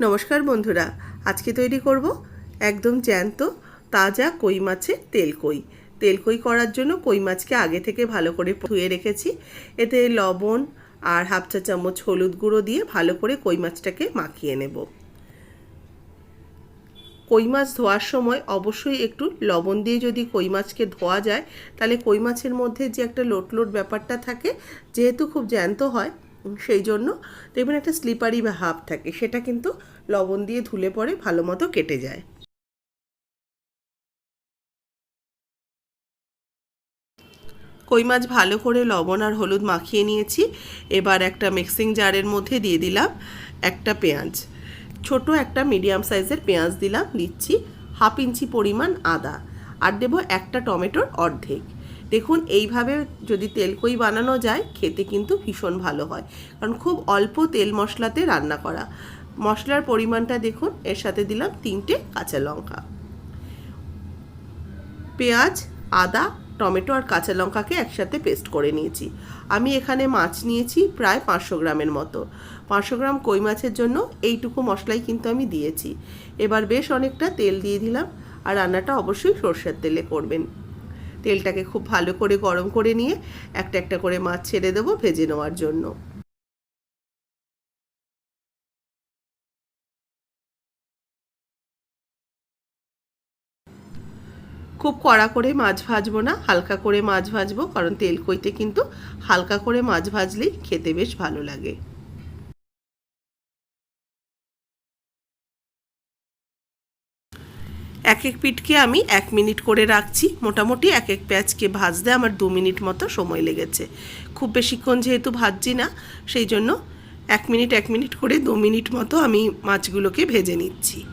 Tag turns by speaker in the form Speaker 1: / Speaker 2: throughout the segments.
Speaker 1: নমস্কার বন্ধুরা, আজকে তৈরি করব একদম জ্যান্ত, তাজা কই মাছের তেল কই। তেল কই করার জন্য কই মাছকে আগে থেকে ভালো করে ধুয়ে রেখেছি। এতে লবণ আর হাফ চা চামচ হলুদ গুঁড়ো দিয়ে ভালো করে কই মাছটাকে মাখিয়ে নেব। কই মাছ ধোয়ার সময় অবশ্যই একটু লবণ দিয়ে যদি কই মাছকে ধোয়া যায়, তাহলে কই মাছের মধ্যে যে একটা লোট লোট ব্যাপারটা থাকে, যেহেতু খুব জ্যান্ত হয় সেই জন্য দেখবেন একটা স্লিপারি বা হাফ থাকে, সেটা কিন্তু লবণ দিয়ে ধুলে পরে ভালো মতো কেটে যায়। কই মাছ ভালো করে লবণ আর হলুদ মাখিয়ে নিয়েছি, এবার একটা মিক্সিং জারের মধ্যে দিয়ে দিলাম একটা পেঁয়াজ। ছোট একটা মিডিয়াম সাইজের পেঁয়াজ দিলাম, দিচ্ছি হাফ ইঞ্চি পরিমাণ আদা, আর দেবো একটা টমেটোর অর্ধেক। দেখুন, এইভাবে যদি তেলকই বানানো যায়, খেতে কিন্তু ভীষণ ভালো হয়। কারণ খুব অল্প তেল মশলাতে রান্না করা। মশলার পরিমাণটা দেখুন, এর সাথে দিলাম তিনটে কাঁচা লঙ্কা। পেঁয়াজ, আদা, টমেটো আর কাঁচা লঙ্কাকে একসাথে পেস্ট করে নিয়েছি। আমি এখানে মাছ নিয়েছি প্রায় পাঁচশো গ্রামের মতো। পাঁচশো গ্রাম কই মাছের জন্য এইটুকু মশলাই কিন্তু আমি দিয়েছি। এবার বেশ অনেকটা তেল দিয়ে দিলাম। আর রান্নাটা অবশ্যই সর্ষের তেলে করবেন। তেলটাকে খুব ভালো করে গরম করে নিয়ে একটা একটা করে মাছ ছেড়ে দেবো ভেজে নেওয়ার জন্য। খুব কড়া করে মাছ ভাজবো না, হালকা করে মাছ ভাজবো, কারণ তেল কইতে কিন্তু হালকা করে মাছ ভাজলেই খেতে বেশ ভালো লাগে। এক এক পিঠকে আমি এক মিনিট করে রাখছি। মোটামুটি এক এক পেঁয়াজকে ভাজতে আমার দু মিনিট মতো সময় লেগেছে। খুব বেশিক্ষণ যেহেতু ভাজছি না, সেই জন্য এক মিনিট এক মিনিট করে দু মিনিট মতো আমি মাছগুলোকে ভেজে নিচ্ছি।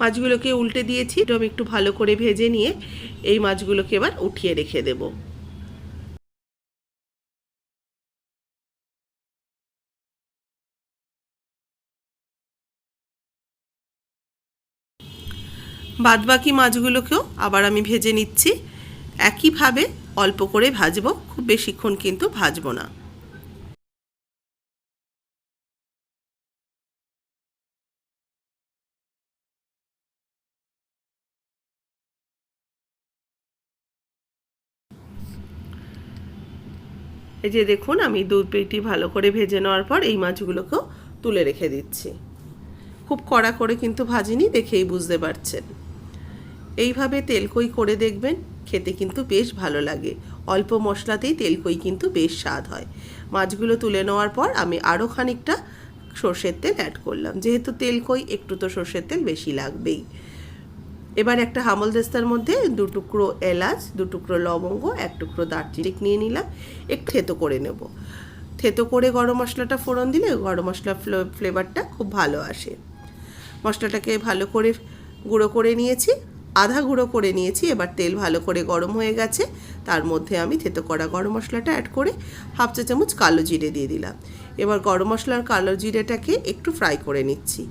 Speaker 1: মাছগুলোকে উল্টে দিয়েছি, এরকম একটু ভালো করে ভেজে নিয়ে এই মাছগুলোকে এবার উঠিয়ে রেখে দেব। বাদবাকি মাছগুলোকেও আবার আমি ভেজে নিচ্ছি। একইভাবে অল্প করে ভাজবো, খুব বেশিক্ষণ কিন্তু ভাজবো না। এই যে দেখুন, আমি দু পেটি ভালো করে ভেজে নেওয়ার পর এই মাছগুলোকেও তুলে রেখে দিচ্ছি। খুব কড়া করে কিন্তু ভাজিনি, দেখেই বুঝতে পারছেন। এইভাবে তেলকই করে দেখবেন, খেতে কিন্তু বেশ ভালো লাগে। অল্প মশলাতেই তেলকই কিন্তু বেশ স্বাদ হয়। মাছগুলো তুলে নেওয়ার পর আমি আরও খানিকটা সর্ষের তেল অ্যাড করলাম। যেহেতু তেলকই একটু তো সর্ষের তেল বেশি লাগবেই। এবার একটা হামল দেস্তার মধ্যে দু টুকরো এলাচ, দু টুকরো লবঙ্গ, এক টুকরো দারচিনি নিয়ে নিলাম, একটু থেতো করে নেব। থেতো করে গরম মশলাটা ফোড়ন দিলে গরম মশলা ফ্লেভারটা খুব ভালো আসে। মশলাটাকে ভালো করে গুঁড়ো করে নিয়েছি, আধা গুঁড়ো করে নিয়েছি, এবার তেল ভালো করে গরম হয়ে গেছে, তার মধ্যে আমি থেতো করা গরম মশলাটা অ্যাড করে হাফ চা চামচ কালো জিরে দিয়ে দিলাম। এবার গরম মশলার কালো জিরেটাকে একটু ফ্রাই করে নিচ্ছি।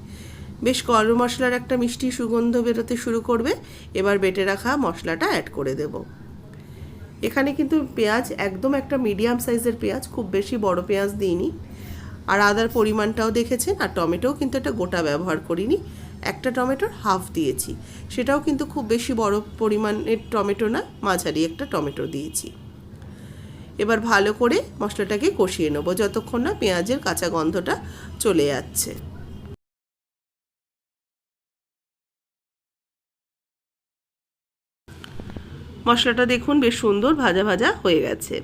Speaker 1: বেশ গরম মশলার একটা মিষ্টি সুগন্ধ বেরোতে শুরু করবে। এবার বেটে রাখা মশলাটা অ্যাড করে দেব। এখানে কিন্তু পেঁয়াজ, একদম একটা মিডিয়াম সাইজের পেঁয়াজ, খুব বেশি বড় পেঁয়াজ দিইনি। আর আদার পরিমাণটাও দেখেছেন, আর টমেটোও কিন্তু একটা গোটা ব্যবহার করিনি। একটা টমেটোর হাফ দিয়েছি। সেটাও কিন্তু খুব বেশি বড় পরিমাণের টমেটো না, মাঝারি একটা টমেটো দিয়েছি। এবার ভালো করে মশলাটাকে কষিয়ে নেব, যতক্ষণ না পেঁয়াজের কাঁচা গন্ধটা চলে যাচ্ছে। মশলাটা দেখুন, বেশ সুন্দর ভাজা ভাজা হয়ে গেছে।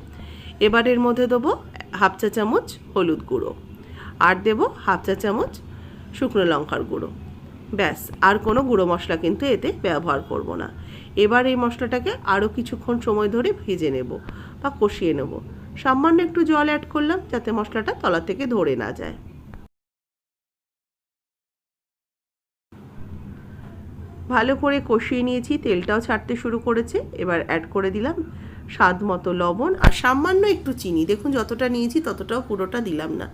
Speaker 1: এবার এর মধ্যে দেবো হাফ চা চামচ হলুদ গুঁড়ো আর দেবো হাফ চা চামচ শুকনো লঙ্কার গুঁড়ো। ব্যাস, আর কোনো গুঁড়ো মশলা কিন্তু এতে ব্যবহার করব না। এবার এই মশলাটাকে আরও কিছুক্ষণ সময় ধরে ভেজে নেব বা কষিয়ে নেব। সামান্য একটু জল অ্যাড করলাম যাতে মশলাটা তলা থেকে ধরে না যায়। ভালো করে কষিয়ে নিয়েছি, তেলটাও ছাড়তে শুরু করেছে। এবার অ্যাড করে দিলাম স্বাদ মতো লবণ আর সামান্য একটু চিনি। দেখুন যতটা নিয়েছি ততটাও পুরোটা দিলাম না।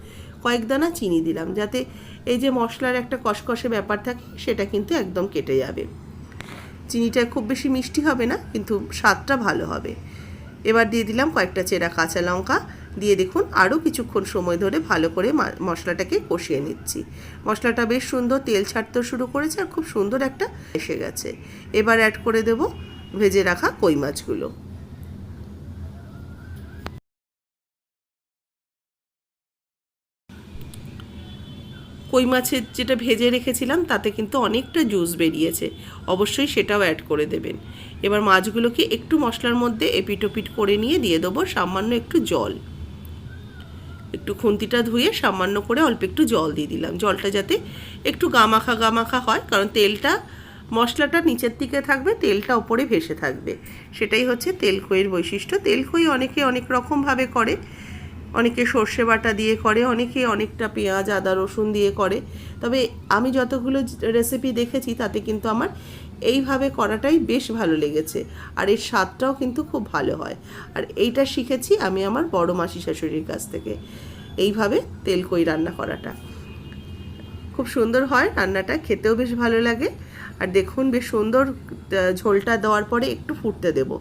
Speaker 1: কয়েক দানা চিনি দিলাম যাতে এই যে মশলার একটা কষকষে ব্যাপার থাকে সেটা কিন্তু একদম কেটে যাবে। চিনিটা খুব বেশি মিষ্টি হবে না, কিন্তু স্বাদটা ভালো হবে। এবার দিয়ে দিলাম কয়েকটা চেরা কাঁচা লঙ্কা। দিয়ে দেখুন আরও কিছুক্ষণ সময় ধরে ভালো করে মশলাটাকে কষিয়ে নিচ্ছি। মশলাটা বেশ সুন্দর তেল ছাড়তে শুরু করেছে আর খুব সুন্দর একটা এসে গেছে। এবার অ্যাড করে দেব ভেজে রাখা কই মাছগুলো। কই মাছের যেটা ভেজে রেখেছিলাম তাতে কিন্তু অনেকটা জুস বেরিয়েছে। অবশ্যই সেটাও অ্যাড করে দেবেন। এবার মাছগুলোকে একটু মশলার মধ্যে এপিটোপিট করে নিয়ে দিয়ে দেবো সামান্য একটু জল। একটু খুন্তিটা ধুয়ে সামান্য করে অল্প একটু জল দিয়ে দিলাম। জলটা যাতে একটু গামাখা গামাখা হয়, কারণ তেলটা, মশলাটা নিচের দিকে থাকবে, তেলটা ওপরে ভেসে থাকবে। সেটাই হচ্ছে তেলখইয়ের বৈশিষ্ট্য। তেলখই অনেকে অনেক রকমভাবে করে। অনেকে সর্ষে বাটা দিয়ে করে, অনেকে অনেকটা পেঁয়াজ, আদা, রসুন দিয়ে করে। তবে আমি যতগুলো রেসিপি দেখেছি, তাতে কিন্তু আমার এইভাবে করাটাই বেশ ভালো লেগেছে। আর এর স্বাদটাও কিন্তু খুব ভালো হয়। আর এইটা শিখেছি আমি আমার বড় মাসি শাশুড়ির কাছ থেকে। এইভাবে তেলকই রান্না করাটা। খুব সুন্দর হয় রান্নাটা, খেতেও বেশ ভালো লাগে। আর দেখুন বেশ সুন্দর ঝোলটা দেওয়ার পরে একটু ফুটতে দেব।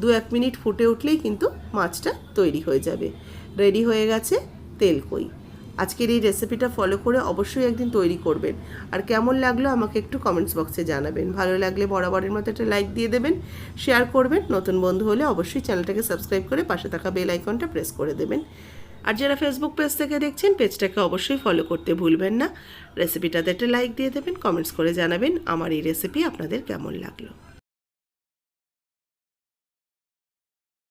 Speaker 1: দু এক মিনিট ফুটে উঠলেই কিন্তু মাছটা তৈরি হয়ে যাবে। রেডি হয়ে গেছে তেলকই আজকের এই রেসিপিটা ফলো করে অবশ্যই একদিন তৈরি করবেন। আর কেমন লাগল আমাকে একটু কমেন্টস বক্সে জানাবেন। ভালো লাগলে বরাবরের মতো একটা লাইক দিয়ে দেবেন শেয়ার করবেন। নতুন বন্ধু হলে অবশ্যই চ্যানেলটাকে সাবস্ক্রাইব করে পাশে থাকা বেল আইকনটা প্রেস করে দেবেন। আর যারা ফেসবুক পেজ থেকে দেখছেন পেজটাকে অবশ্যই ফলো করতে ভুলবেন না। রেসিপিটাতে একটা লাইক দিয়ে দেবেন কমেন্টস করে জানাবেন আমার এই রেসিপি আপনাদের কেমন লাগল।